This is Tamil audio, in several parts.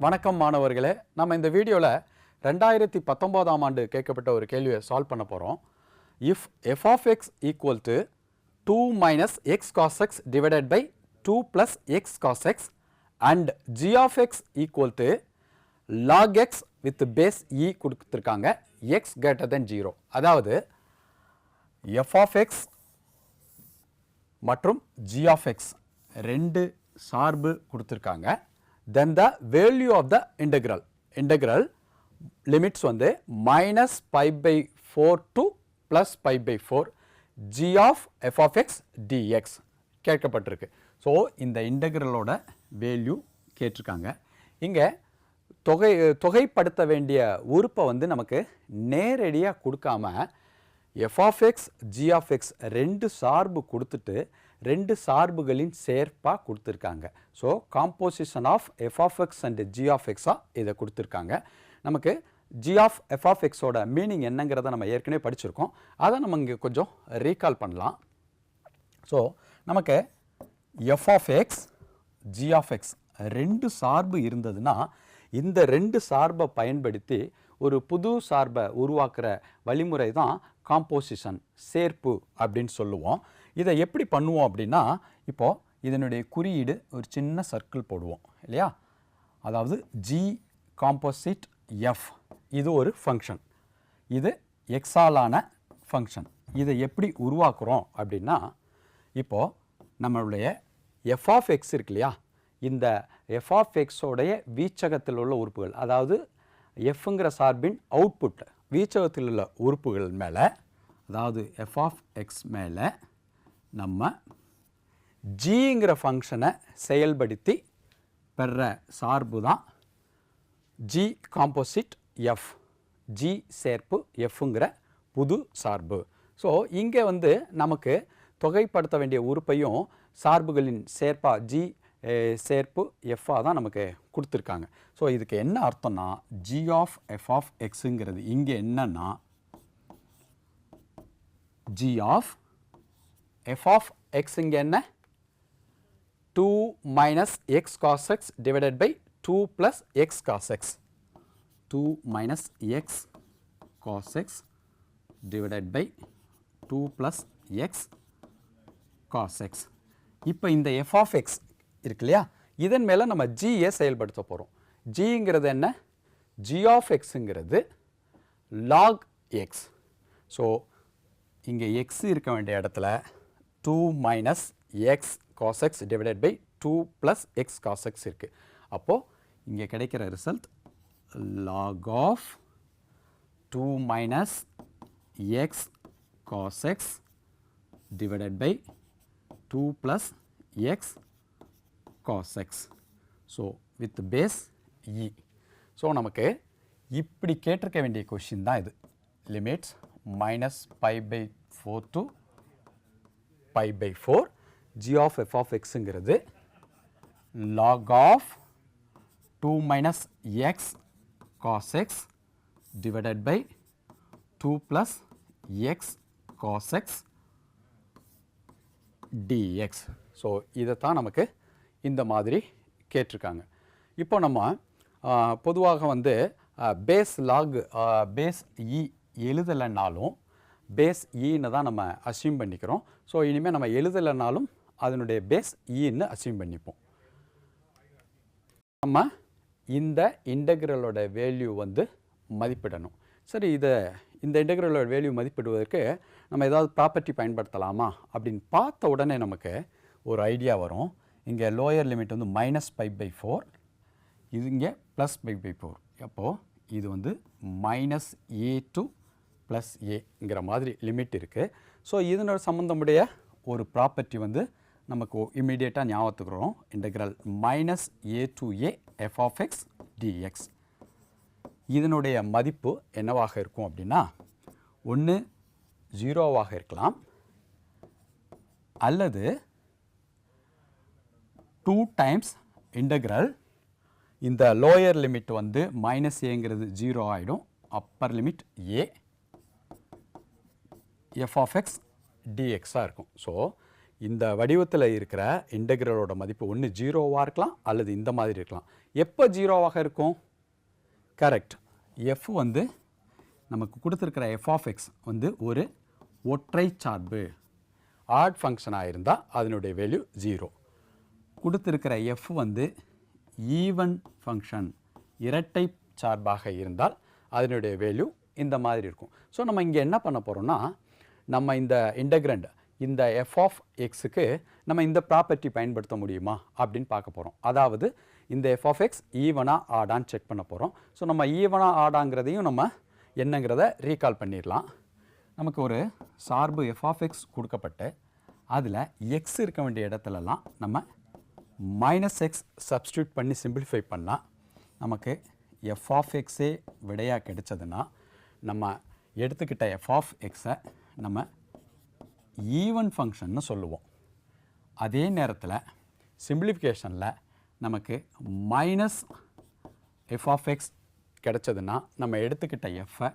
வணக்கம் மாணவர்களே. நம்ம இந்த வீடியோவில் ரெண்டாயிரத்தி பத்தொம்போதாம் ஆண்டு கேட்கப்பட்ட ஒரு கேள்வியை சால்வ் பண்ண போகிறோம் if f of x equal to two minus x cos x divided by two plus x cos x and g of x equal to log x with base e கொடுத்துருக்காங்க. எக்ஸ் கேட்டர் தென் ஜீரோ அதாவது எஃப் ஆஃப் எக்ஸ் மற்றும் ஜி ஆஃப் எக்ஸ் ரெண்டு சார்பு கொடுத்துருக்காங்க. Then the value of the integral integral limits வந்து minus pi by four to plus pi by four g of f of x dx கேட்கப்பட்டிருக்கு. ஸோ இந்த இன்டெக்ரலோட வேல்யூ கேட்டிருக்காங்க. இங்கே தொகை தொகைப்படுத்த வேண்டிய உறுப்பை வந்து நமக்கு நேரடியாக கொடுக்காம f of x g of x ரெண்டு சார்பு கொடுத்துட்டு ரெண்டு சார்புகளின் சேர்ப்பாக கொடுத்துருக்காங்க. So composition of f of x and g of எக்ஸாக இதை கொடுத்துருக்காங்க. நமக்கு ஜி ஆஃப் எஃப் ஆஃப் எக்ஸோட மீனிங் என்னங்கிறத நம்ம ஏற்கனவே படிச்சிருக்கோம். அதை நம்ம இங்கே கொஞ்சம் ரீகால் பண்ணலாம். ஸோ நமக்கு f of x g of x ரெண்டு சார்பு இருந்ததுன்னா இந்த ரெண்டு சார்பை பயன்படுத்தி ஒரு புது சார்பை உருவாக்குற வழிமுறை தான் காம்போசிஷன் சேர்ப்பு அப்படின்னு சொல்லுவோம். இதை எப்படி பண்ணுவோம் அப்படின்னா இப்போது இதனுடைய குறியீடு ஒரு சின்ன சர்க்கிள் போடுவோம் இல்லையா? அதாவது ஜி காம்போசிட் எஃப் இது ஒரு ஃபங்க்ஷன் இது எக்ஸாலான ஃபங்க்ஷன் இதை எப்படி உருவாக்குறோம் அப்படின்னா இப்போது நம்மளுடைய எஃப் ஆஃப் எக்ஸ் இருக்கு இல்லையா? இந்த எஃப் ஆஃப் எக்ஸோடைய வீச்சகத்தில் உள்ள உறுப்புகள் அதாவது எஃப்ங்கிற சார்பின் அவுட்புட் வீச்சகத்தில் உள்ள உறுப்புகள் மேலே அதாவது எஃப் ஆஃப் எக்ஸ் மேலே நம்ம ஜிங்கிற ஃபங்க்ஷனை செயல்படுத்தி பெற சார்பு தான் ஜி காம்போசிட் எஃப் ஜி சேர்ப்பு எஃப்ங்கிற புது சார்பு. ஸோ இங்கே வந்து நமக்கு தொகைப்படுத்த வேண்டிய உறுப்பையும் சார்புகளின் சேர்ப்பா ஜி சேர்ப்பு எஃப்பாக தான் நமக்கு கொடுத்துருக்காங்க. ஸோ இதுக்கு என்ன அர்த்தம்னா ஜி ஆஃப் எஃப் ஆஃப் எக்ஸுங்கிறது இங்கே என்னன்னா g of f of x இங்கே என்ன? Two minus x cos x divided by two plus x cos x two minus x cos x divided by two plus x cos x இப்போ இந்த எஃப் of x இருக்கு இல்லையா? இதன் மேலே நம்ம ஜியை செயல்படுத்த போகிறோம் ஜிங்கிறது என்ன? ஜி ஆஃப் எக்ஸுங்கிறது லாக் எக்ஸ் ஸோ இங்கே எக்ஸ் இருக்க வேண்டிய இடத்துல 2 minus x cos x divided by 2 plus x cos x இருக்கு அப்போ இங்கே கிடைக்கிற result log of 2 minus x cos x divided by 2 plus x cos x. So, with base e. So, நமக்கு இப்படி கேட்டிருக்க வேண்டிய கொஷின் தான் இது limits minus pi by 4 to 2 pi by 4 g of f of x ங்கிறது log of 2 minus x cos x divided by 2 plus x cos x dx. So இதைத்தான் நமக்கு இந்த மாதிரி கேட்டிருக்காங்க இப்போ நம்ம பொதுவாக வந்து base log base e e எழுதலைன்னாலும் பேஸ் ஈன்னு e தான் நம்ம அசியூம் பண்ணிக்கிறோம். ஸோ இனிமேல் நம்ம எழுதலைனாலும் அதனுடைய பேஸ் ஈன்னு அசியூம் பண்ணிப்போம். நம்ம இந்த இன்டெக்ரலோட வேல்யூ வந்து மதிப்பிடணும். சரி இதை இந்த இன்டெக்ரலோட வேல்யூ மதிப்பிடுவதற்கு நம்ம ஏதாவது ப்ராப்பர்ட்டி பயன்படுத்தலாமா? அப்படின்னு பார்த்த உடனே நமக்கு ஒரு ஐடியா வரும். இங்கே லோயர் லிமிட் வந்து மைனஸ் ஃபைவ் பை ஃபோர் இது இங்கே ப்ளஸ் ஃபைவ் பை ஃபோர் அப்போது இது வந்து மைனஸ் ஏ டு ப்ளஸ் ஏங்கிற மாதிரி லிமிட் இருக்குது ஸோ இதனோட சம்மந்தமுடைய ஒரு ப்ராப்பர்ட்டி வந்து நமக்கு இமீடியட்டாக ஞாபகத்துக்குறோம் integral minus a to a f of x dx இதனுடைய மதிப்பு என்னவாக இருக்கும் அப்படின்னா ஒன்று ஜீரோவாக இருக்கலாம். அல்லது டூ டைம்ஸ் இன்டெக்ரல் இந்த லோயர் லிமிட் வந்து மைனஸ் ஏங்கிறது ஜீரோ ஆகிடும் upper limit a f of x டிஎக்ஸாக இருக்கும். ஸோ இந்த வடிவத்தில் இருக்கிற இன்டெக்ரலோட மதிப்பு ஒன்று ஜீரோவாக இருக்கலாம் அல்லது இந்த மாதிரி இருக்கலாம். எப்போ ஜீரோவாக இருக்கும்? கரெக்ட் எஃப் வந்து நமக்கு கொடுத்துருக்கிற எஃப் ஆஃப் எக்ஸ் வந்து ஒரு ஒற்றை சார்பு. ஆட் ஃபங்க்ஷனாக இருந்தால் அதனுடைய வேல்யூ ஜீரோ கொடுத்துருக்கிற எஃப் வந்து ஈவன் ஃபங்க்ஷன் இரட்டை சார்பாக இருந்தால் அதனுடைய வேல்யூ இந்த மாதிரி இருக்கும். ஸோ நம்ம இங்கே என்ன பண்ண போகிறோம்னா நம்ம இந்த இன்டகிரண்ட் இந்த எஃப் ஆஃப் எக்ஸுக்கு நம்ம இந்த ப்ராப்பர்ட்டி பயன்படுத்த முடியுமா அப்படின்னு பார்க்க போகிறோம் அதாவது இந்த எஃப் ஆஃப் எக்ஸ் ஈவனாக ஆடான்னு செக் பண்ண போகிறோம் ஸோ நம்ம ஈவனாக ஆடாங்கிறதையும் நம்ம என்னங்கிறத ரீகால் பண்ணிடலாம். நமக்கு ஒரு சார்பு எஃப் ஆஃப் எக்ஸ் கொடுக்கப்பட்டு அதில் எக்ஸ் இருக்க வேண்டிய இடத்துலலாம் நம்ம மைனஸ் எக்ஸ் சப்ஸ்டியூட் பண்ணி சிம்பிளிஃபை பண்ணால் நமக்கு எஃப் ஆஃப் எக்ஸே விடையாக கிடைச்சதுன்னா நம்ம எடுத்துக்கிட்ட எஃப் ஆஃப் எக்ஸை நம்ம ஈவன் ஃபங்க்ஷன்னு சொல்லுவோம். அதே நேரத்தில் சிம்பிளிஃபிகேஷனில் நமக்கு மைனஸ் எஃப் ஆஃப் எக்ஸ் கிடச்சதுன்னா நம்ம எடுத்துக்கிட்ட எஃப்ஐ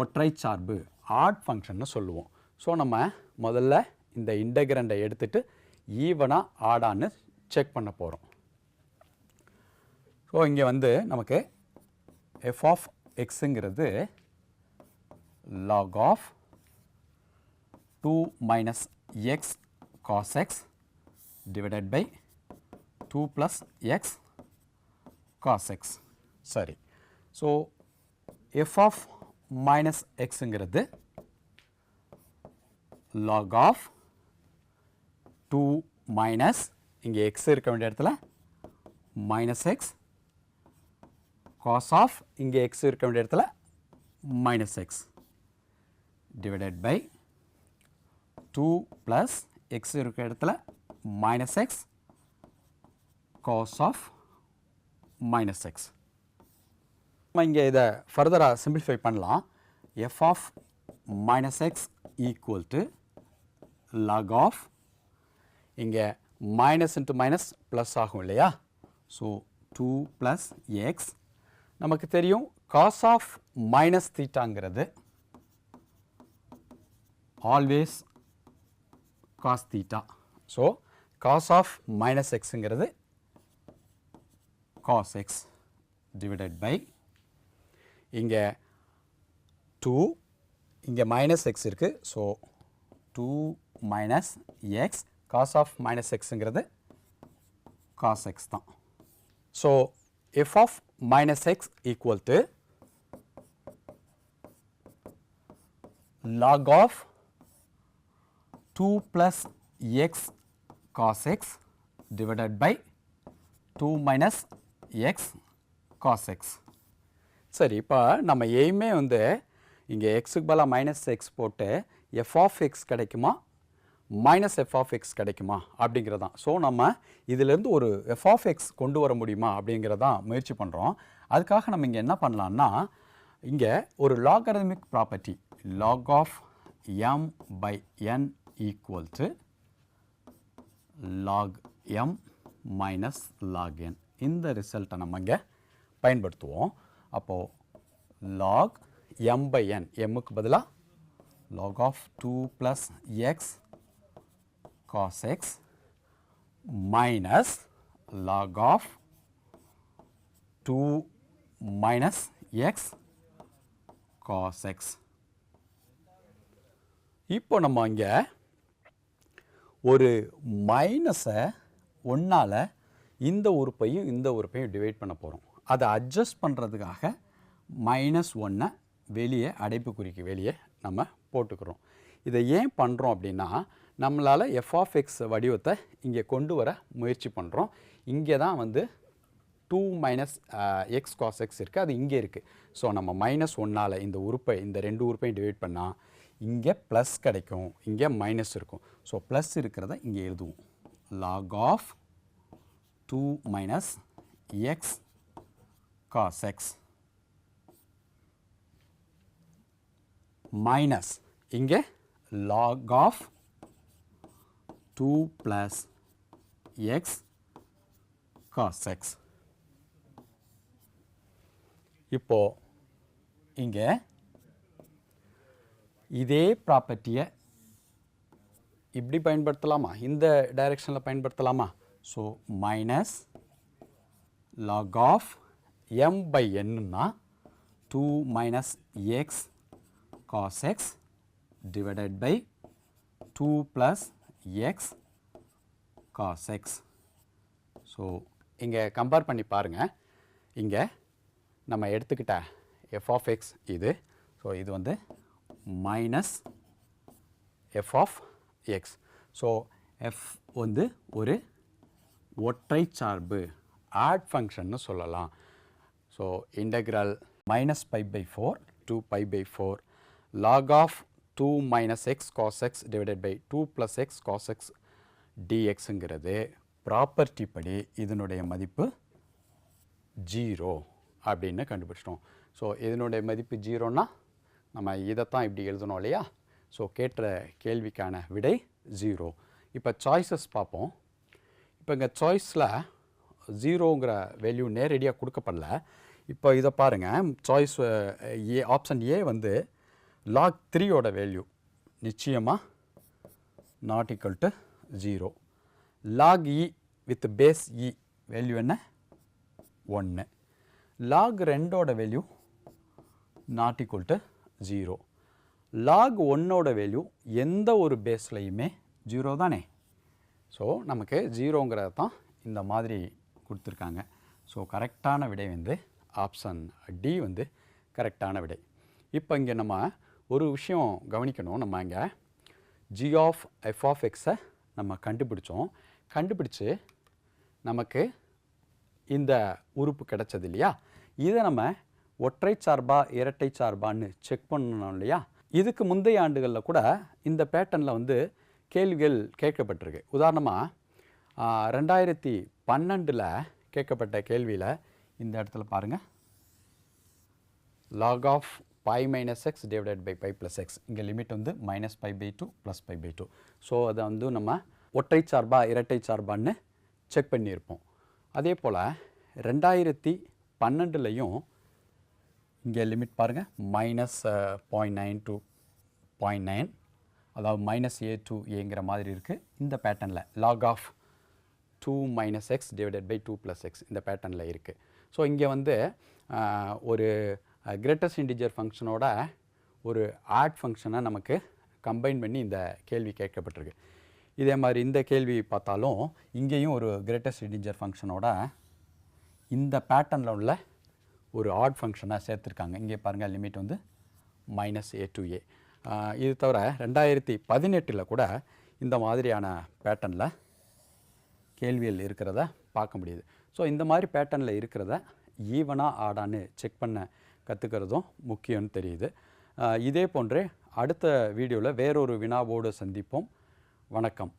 ஒற்றை சார்பு ஆட் ஃபங்க்ஷன்னு சொல்லுவோம். ஸோ நம்ம முதல்ல இந்த இன்டகிரண்டை எடுத்துட்டு ஈவனாக ஆடான்னு செக் பண்ண போகிறோம் ஸோ இங்கே வந்து நமக்கு எஃப் ஆஃப் எக்ஸுங்கிறது log of two minus x cos x divided by two plus x cos x சரி. ஸோ எஃப் ஆஃப் மைனஸ் எக்ஸுங்கிறது log ஆஃப் டூ மைனஸ் இங்கே எக்ஸ் இருக்க வேண்டிய இடத்துல மைனஸ் எக்ஸ் காஸ் ஆஃப் இங்கே எக்ஸ் இருக்க வேண்டிய இடத்துல minus x divided by two plus x இருக்க இடத்துல minus x cos of minus x நம்ம இங்கே இதை ஃபர்தராக சிம்பிளிஃபை பண்ணலாம். F of minus x equal to log of இங்கே மைனஸ் into மைனஸ் ப்ளஸ் ஆகும் இல்லையா? So two plus x. நமக்கு தெரியும் cos of minus தீட்டாங்கிறது always cos theta so cos of minus எக்ஸுங்கிறது cos x divided by இங்கே டூ இங்கே மைனஸ் எக்ஸ் இருக்குது so two minus x cos of minus எக்ஸுங்கிறது cos x தான். So f of minus x equal to log of two plus x cos x divided by two minus x cos x சரி இப்போ நம்ம எய்மே வந்து இங்கே x பலா மைனஸ் எக்ஸ் போட்டு f of x கிடைக்குமா? மைனஸ் f of எக்ஸ் கிடைக்குமா? அப்படிங்கிறது தான் ஸோ நம்ம இதிலேருந்து ஒரு f of x கொண்டு வர முடியுமா? அப்படிங்கிறதான் முயற்சி பண்ணுறோம் அதுக்காக நம்ம இங்கே என்ன பண்ணலான்னா இங்கே ஒரு logarithmic property log of m by n equal to log m minus log n இந்த ரிசல்ட்டை நம்ம இங்கே பயன்படுத்துவோம். அப்போது லாக் by n m க்கு பதிலாக log of two plus x cos x minus log of 2 minus x cos x. இப்போ நம்ம இங்கே ஒரு மைனஸை ஒன்றால் இந்த உறுப்பையும் இந்த உறுப்பையும் டிவைட் பண்ண போகிறோம் அதை அட்ஜஸ்ட் பண்ணுறதுக்காக மைனஸ் ஒன்றை வெளியே அடைப்புக்குறிக்கு வெளியே நம்ம போட்டுக்கிறோம். இதை ஏன் பண்ணுறோம் அப்படின்னா நம்மளால் எஃப்ஆஃப்எக்ஸ் வடிவத்தை இங்கே கொண்டு வர முயற்சி பண்ணுறோம் இங்கே தான் வந்து two minus x cos x இருக்குது அது இங்கே இருக்குது ஸோ நம்ம மைனஸ் ஒன்னால் இந்த உறுப்பை இந்த ரெண்டு உறுப்பையும் டிவைட் பண்ணால் இங்கே ப்ளஸ் கிடைக்கும். இங்கே மைனஸ் இருக்கும். ஸோ ப்ளஸ் இருக்கிறத இங்கே எழுதுவோம். Log of two minus x cos x minus இங்கே log of two plus x cos x இப்போது இங்கே இதே ப்ராப்பர்ட்டியை இப்படி பயன்படுத்தலாமா? இந்த டைரெக்ஷனில் பயன்படுத்தலாமா? So minus log of m by n to 2 minus x cos x divided by 2 plus x cos x. So இங்கே கம்பேர் பண்ணி பாருங்கள் இங்கே நம்ம எடுத்துக்கிட்ட f of x இது. ஸோ இது வந்து minus f of x so f வந்து ஒரு ஒற்றை சார்பு ஆட் ஃபங்க்ஷன்னு சொல்லலாம். So minus minus by pi four to pi by four log of two minus x cos x by by two plus x cos x டிஎக்ஸுங்கிறது property படி இதனுடைய மதிப்பு ஜீரோ அப்படின்னு கண்டுபிடிச்சிட்டோம். ஸோ இதனுடைய மதிப்பு ஜீரோன்னா நம்ம இதைத்தான் இப்படி எழுதணும் இல்லையா? ஸோ கேட்ட கேள்விக்கான விடை ஜீரோ இப்போ சாய்ஸஸ் பார்ப்போம். இப்போ இங்கே சாய்ஸில் ஜீரோங்கிற வேல்யூ நேரடியாக கொடுக்கப்படல. இப்போ இதை பாருங்கள் சாய்ஸ் ஏ ஆப்ஷன் ஏ வந்து லாக் த்ரீயோட வேல்யூ நிச்சயமாக not equal to zero log e with base e value என்ன? ஒன்று லாக் ரெண்டோட value not equal to zero. Log ஒன்னோட வேல்யூ எந்த ஒரு பேஸ்லையுமே ஜீரோ தானே? ஸோ நமக்கு ஜீரோங்கிறது தான் இந்த மாதிரி கொடுத்துருக்காங்க. ஸோ கரெக்டான விடை வந்து ஆப்ஷன் டி வந்து கரெக்டான விடை. இப்போ இங்கே நம்ம ஒரு விஷயம் கவனிக்கணும். நம்ம இங்கே ஜி ஆஃப் எஃப் ஆஃப் எக்ஸை நம்ம கண்டுபிடிச்சோம். கண்டுபிடிச்சு நமக்கு இந்த உறுப்பு கிடச்சது இல்லையா? இதை நம்ம ஒற்றை சார்பா இரட்டை சார்பான்னு செக் பண்ணணும் இல்லையா? இதுக்கு முந்தைய ஆண்டுகளில் கூட இந்த பேட்டர்னில் வந்து கேள்விகள் கேட்கப்பட்டிருக்கு. உதாரணமாக ரெண்டாயிரத்தி பன்னெண்டில் கேட்கப்பட்ட கேள்வியில் இந்த இடத்துல பாருங்கள் log of pi minus x divided by pi plus x. இங்கே லிமிட் வந்து minus pi by two plus pi by two so அதை வந்து நம்ம ஒற்றை சார்பா இரட்டை சார்பான்னு செக் பண்ணியிருப்போம். அதே போல் ரெண்டாயிரத்தி பன்னெண்டுலையும் இங்கே லிமிட் பாருங்கள் minus point nine to point nine அதாவது மைனஸ் ஏ டூ ஏங்கிற மாதிரி இருக்குது இந்த பேட்டர்னில் log of two minus x divided by two plus x இந்த பேட்டர்னில் இருக்குது ஸோ இங்கே வந்து uh, ஒரு கிரேட்டஸ்ட் இன்டிஜர் ஃபங்க்ஷனோட ஒரு ஆட் ஃபங்க்ஷனை நமக்கு கம்பைன் பண்ணி இந்த கேள்வி கேட்கப்பட்டிருக்கு. இதே மாதிரி இந்த கேள்வி பார்த்தாலும் இங்கேயும் ஒரு கிரேட்டஸ்ட் இன்டிஜர் ஃபங்க்ஷனோட இந்த பேட்டர்னில் உள்ள ஒரு ஆட் ஃபங்க்ஷனாக சேர்த்துருக்காங்க. இங்கே பாருங்கள் லிமிட் வந்து மைனஸ் ஏ டு ஏ இது தவிர ரெண்டாயிரத்தி பதினெட்டில் கூட இந்த மாதிரியான பேட்டர்னில் கேள்விகள் இருக்கிறத பார்க்க முடியுது. ஸோ இந்த மாதிரி பேட்டர்னில் இருக்கிறத ஈவனாக ஆடான்னு செக் பண்ண கற்றுக்கிறதும் முக்கியம்னு தெரியுது. இதே போன்றே அடுத்த வீடியோவில் வேறொரு வினாவோடு சந்திப்போம். வணக்கம்.